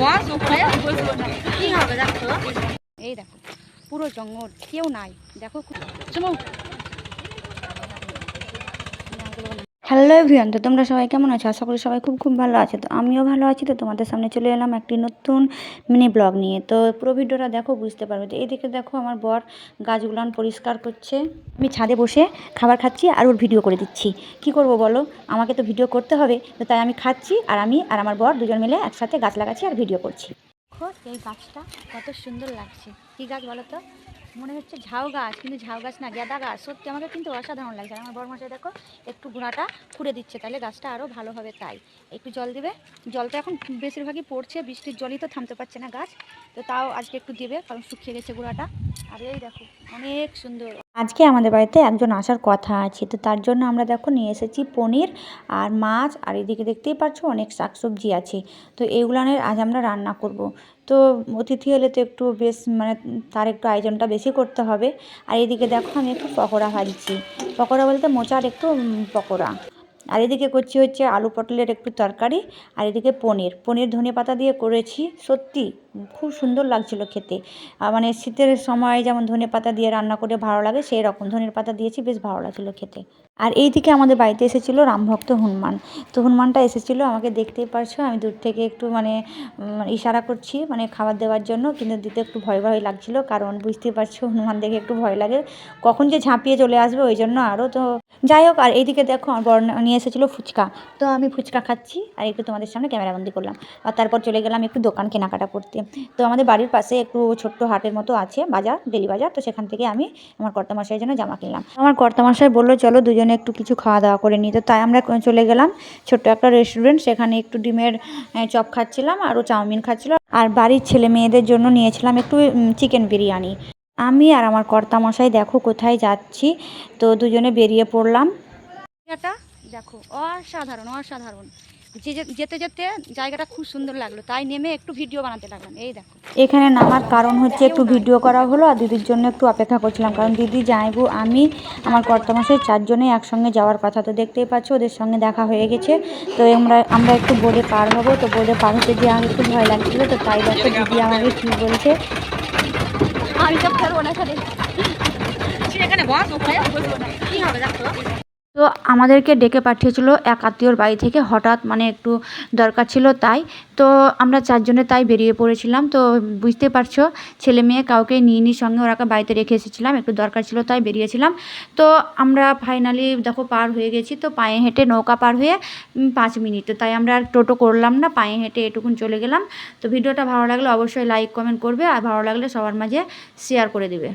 বস ওপরে কি হবে দেখো? এই দেখো পুরো জঙ্গল কেউ নাই। দেখো চলো হ্যালো এভরিওয়ান তো তোমরা সবাই কেমন আছো? আশা করি সবাই খুব খুব ভালো আছে। তো আমিও ভালো আছি। তো তোমাদের সামনে চলে এলাম একটি নতুন মিনি ব্লগ নিয়ে। তো পুরো ভিডিওটা দেখো, বুঝতে পারবে। তো এইদিকে দেখো আমার বর গাছগুলান পরিষ্কার করছে। আমি ছাদে বসে খাবার খাচ্ছি আর ওর ভিডিও করে দিচ্ছি। কি করব বলো? আমাকে তো ভিডিও করতে হবে। তো তাই আমি খাচ্ছি আর আমি আর আমার বর দুজন মিলে একসাথে গাছ লাগাচ্ছি আর ভিডিও করছি। দেখো এই গাছটা কত সুন্দর লাগছে। কি গাছ বলো তো? মনে হচ্ছে ঝাউ গাছ, কিন্তু ঝাউ গাছ না, গ্যাদা গাছ। সত্যি আমাকে কিন্তু অসাধারণ লাগছে। আমার বড় মাসে দেখো, একটু গুঁড়াটা খুঁড়ে দিচ্ছে, তাহলে গাছটা আরও ভালো হবে তাই। একটু জল দেবে। জল তো এখন বেশিরভাগই পড়ছে, বৃষ্টির জলই তো থামতে পারছে না গাছ। তো তাও আজকে একটু দেবে, কারণ শুকিয়ে গেছে গুঁড়াটা। আর এই দেখো, অনেক সুন্দর। আজকে আমাদের বাড়িতে একজন আসার কথা আছে, তো তার জন্য আমরা দেখো নিয়ে এসেছি পনির আর মাছ, আর এদিকে দেখতেই পাচ্ছ অনেক শাকসবজি আছে, তো এইগুলানের আজ আমরা রান্না করব। তো অতিথি হলে তো একটু বেশ মানে তার একটু আয়োজনটা বেশি করতে হবে, আর এদিকে দেখো আমি একটু পকোড়া ভাজছি। পকোড়া বলতে মোচার একটু পকোড়া। আর এদিকে করছি হচ্ছে আলু পটলের একটু তরকারি, আর এদিকে পনির। পনির ধনে পাতা দিয়ে করেছি, সত্যি খুব সুন্দর লাগছিল খেতে। মানে শীতের সময় যেমন ধনে পাতা দিয়ে রান্না করে ভালো লাগে, সেই রকম ধনের পাতা দিয়েছি, বেশ ভালো লাগছিল খেতে। আর এইদিকে আমাদের বাড়িতে এসেছিল রামভক্ত হনুমান। তো হনুমানটা এসেছিল, আমাকে দেখতেই পারছ, আমি দূর থেকে একটু মানে ইশারা করছি মানে খাবার দেওয়ার জন্য, কিন্তু দিতে একটু ভয় ভয় লাগছিল, কারণ বুঝতেই পারছ হনুমান দেখে একটু ভয় লাগে। কখন যে ঝাঁপিয়ে চলে আসবে, ওই জন্য আরও তো যাই হোক, আর এইদিকে দেখো বর নিয়ে এসেছিল ফুচকা। তো আমি ফুচকা খাচ্ছি, আর একটু তোমাদের সামনে ক্যামেরাবন্দি করলাম। আর তারপর চলে গেলাম একটু দোকান কেনাকাটা করতে। তো আমাদের বাড়ির পাশে একটু ছোট্ট হাটের মতো আছে বাজার ডেলি বাজার তো সেখান থেকে আমি আমার কর্তামশাইয়ের জন্য জামা কিনলাম। আমার কর্তামশাই বলল, চলো দুজনে একটু কিছু খাওয়া দাওয়া করে নিই। তো তাই আমরা চলে গেলাম ছোট্ট একটা রেস্টুরেন্ট সেখানে একটু ডিমের চপ খাচ্ছিলাম আরও চাউমিন খাচ্ছিলাম আর বাড়ির ছেলে মেয়েদের জন্য নিয়েছিলাম একটু চিকেন বিরিয়ানি। আমি আর আমার কর্তামশাই দেখো কোথায় যাচ্ছি। তো দুজনে বেরিয়ে পড়লাম। দেখো, অসাধারণ অসাধারণ। যেতে যেতে জায়গাটা খুব সুন্দর লাগল। তাই নেমে একটু ভিডিও বানাতে লাগলাম। এই দেখো। এখানে নামার কারণ হচ্ছে একটু ভিডিও করা হলো আর দিদির জন্য একটু অপেক্ষা করছিলাম। কারণ দিদি যাইবু আমি আমার কর্তমাসের চারজনে একসঙ্গে যাওয়ার কথা তো দেখতেই পাচ্ছ ওদের সঙ্গে দেখা হয়ে গেছে। তো আমরা আমরা একটু বোর্ডে পার হব। তো বোর্ডে পার হতে গিয়ে আমার একটু ভয় লাগছিল। তো তাই দেখো দিদি আমাকে কী বলছে। আমি তো পারব না এখানে। এখানে বস ওখানে কি হবে দেখো। তো আমাদেরকে ডেকে পাঠিয়েছিল এক আত্মীয়র বাড়ি থেকে, হঠাৎ মানে একটু দরকার ছিল তাই। তো আমরা চারজনে তাই বেরিয়ে পড়েছিলাম। তো বুঝতে পারছ, ছেলে মেয়ে কাউকে নিয়ে নিয়ে সঙ্গে, ওরাকে বাড়িতে রেখে এসেছিলাম, একটু দরকার ছিল তাই বেরিয়েছিলাম। তো আমরা ফাইনালি দেখো পার হয়ে গেছি, তো পায়ে হেঁটে নৌকা পার হয়ে পাঁচ মিনিট তো তাই আমরা আর টোটো করলাম না, পায়ে হেঁটে এটুকুন চলে গেলাম। তো ভিডিওটা ভালো লাগলে অবশ্যই লাইক কমেন্ট করবে, আর ভালো লাগলে সবার মাঝে শেয়ার করে দেবে।